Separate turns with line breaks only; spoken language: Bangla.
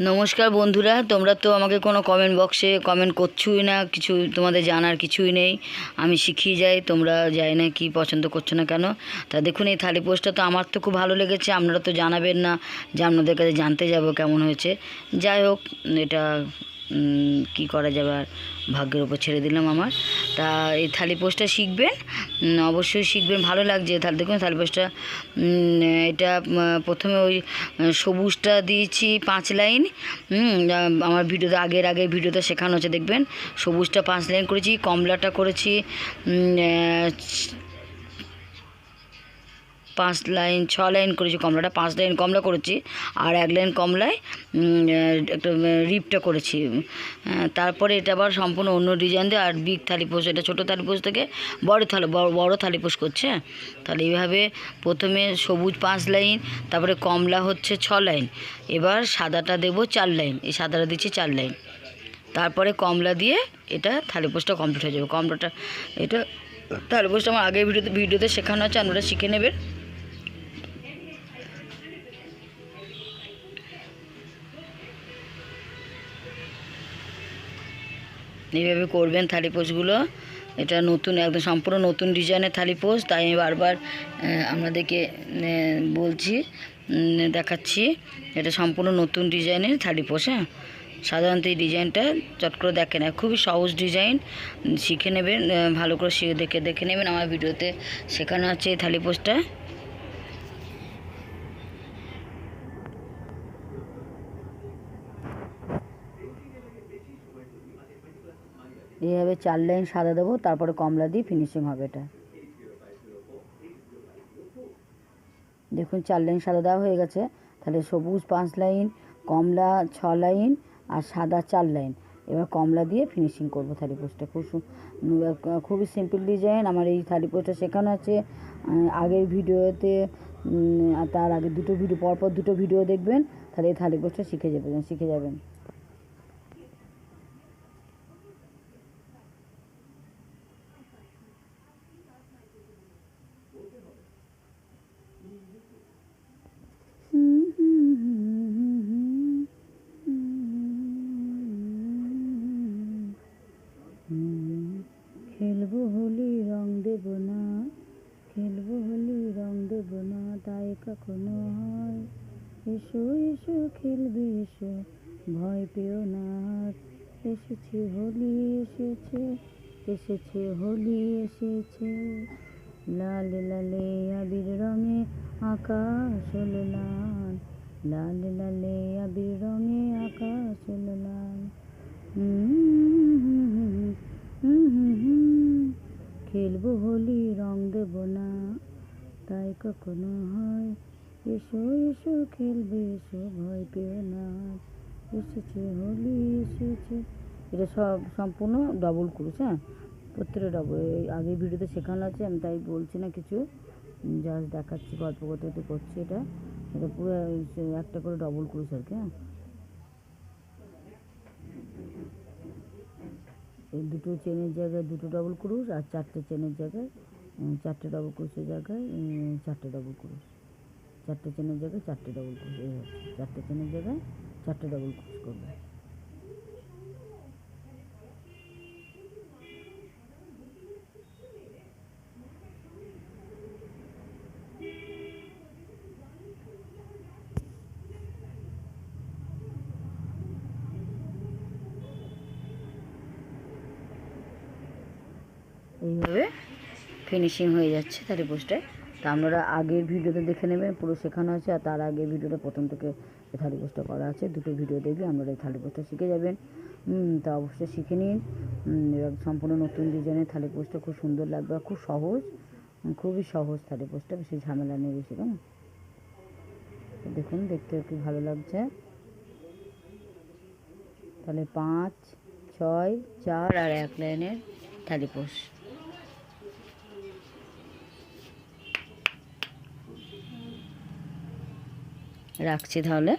নমস্কার বন্ধুরা, তোমরা তো আমাকে কোনো কমেন্ট বক্সে কমেন্ট করছোই না, কিছু তোমাদের জানার কিছুই নেই। আমি শিখিয়ে যাই, তোমরা যাই না কি পছন্দ করছ না কেন। তা দেখুন, এই থালি পোস্টটা তো আমার তো খুব ভালো লেগেছে, আপনারা তো জানাবেন না যে আপনাদের কাছে জানতে যাব কেমন হয়েছে। যাই হোক, এটা কি করা যাবে আর ভাগ্যের উপর ছেড়ে দিলাম আমার। তা এই থালি পোস্টটা শিখবেন অবশ্যই শিখবেন, ভালো লাগছে থালি, দেখুন থালি পোস্টটা এটা প্রথমে ওই সবুজটা দিয়েছি পাঁচ লাইন আমার ভিডিওতে আগের আগের ভিডিওতে শেখানো হচ্ছে, দেখবেন, সবুজটা পাঁচ লাইন করেছি, কমলাটা করেছি পাঁচ লাইন, ছ লাইন করেছি কমলাটা, পাঁচ লাইন কমলা করেছি আর এক লাইন কমলায় একটা রিপটা করেছি। তারপরে এটা আবার সম্পূর্ণ অন্য ডিজাইন দিয়ে আর বিগ থালিপোষ এটা ছোটো থালিপোষ থেকে বড় থালি, বড় থালিপোষ করছে? তাহলে এইভাবে প্রথমে সবুজ পাঁচ লাইন, তারপরে কমলা হচ্ছে ছ লাইন, এবার সাদাটা দেবো চার লাইন, এই সাদাটা দিচ্ছি চার লাইন। তারপরে কমলা দিয়ে এটা থালিপোষটা কমপ্লিট হয়ে যাবে। কমলাটা, এটা থালিপোষটা আমার আগের ভিডিওতে ভিডিওতে শেখানো আছে, আপনারা শিখে নেবেন। এইভাবে করবেন থালি পোস্টগুলো। এটা নতুন, একদম সম্পূর্ণ নতুন ডিজাইনের থালি পোস্ট, তাই আমি বারবার আপনাদেরকে বলছি দেখাচ্ছি। এটা সম্পূর্ণ নতুন ডিজাইনের থালি পোস্ট হ্যাঁ? সাধারণত এই ডিজাইনটা চট করে দেখে না খুবই সহজ ডিজাইন শিখে নেবেন ভালো করে শিখে দেখে দেখে নেবেন। আমার ভিডিওতে শেখানো আছে এই থালি পোস্টটা। এইভাবে চার লাইন সাদা দেবো, তারপরে কমলা দিয়ে ফিনিশিং হবে এটা। দেখুন, চার লাইন সাদা দেওয়া হয়ে গেছে। তাহলে সবুজ পাঁচ লাইন, কমলা ছ লাইন আর সাদা চার লাইন। এবার কমলা দিয়ে ফিনিশিং করব থালি পোস্টটা খুব খুবই সিম্পল ডিজাইন আমার এই থালি পোস্টটা শেখানো আছে। আগের ভিডিওতে তার আগে দুটো ভিডিও পরপর দুটো ভিডিও দেখবেন, তাহলে এই থালি পোস্টটা শিখে যাবেন শিখে যাবেন খেলব হোলি রং দেব না খেলব হোলি রং দেব না তাই কখনো হয় এসো এসো খেলবে এসো ভয় পেও না। এসেছে হোলি এসেছে এসেছে হোলি এসেছে লাল লালে আবির রঙে আকাশ হলো লাল লাল লালে আবির রঙে আকাশ হলো লাল। খেলব হোলি রং দেব না তাই কখনো হয়, এসো এসো, খেলবে, এসো, ভয় পেও না। এসেছে, হোলি, এসেছে। এটা সব সম্পূর্ণ ডবল ক্রুশ হ্যাঁ? প্রত্যেকটা ডবল আগের ভিডিওতে শেখানো আছে, আমি তাই বলছি না কিছু। জাস্ট দেখাচ্ছি, গল্প করতে করতে করছি এটা। এটা পুরো একটা করে ডবল ক্রুশ আর কি হ্যাঁ? এই দুটো চেনের জায়গায় দুটো ডবল ক্রুশ আর চারটে চেনের জায়গায় চারটে ডবল ক্রুশের জায়গায় চারটে ডবল ক্রুশ চারটে চেনের জায়গায় চারটে ডবল ক্রুশ এই হচ্ছে। চারটে চেনের জায়গায় চারটে ডবল ক্রুশ করবে। এইভাবে ফিনিশিং হয়ে যাচ্ছে থালি পোস্টে তা আপনারা আগের ভিডিওতে দেখে নেবেন, পুরো শেখানো আছে, আর তার আগের ভিডিওটা প্রথম থেকে থালি পোস্টটা করা আছে। দুটো ভিডিও দেখলে আপনারা এই থালি পোস্টটা শিখে যাবেন। তা অবশ্যই শিখে নিন। এবার সম্পূর্ণ নতুন ডিজাইনের থালি পোস্টটা খুব সুন্দর লাগবে, খুব সহজ, খুবই সহজ থালি পোস্টটা বেশি ঝামেলা নেই বেশি, কেমন? দেখুন, দেখতে কি ভালো লাগছে। তাহলে পাঁচ, ছয়, চার আর এক লাইনের থালি পোস্ট রাখছি তাহলে।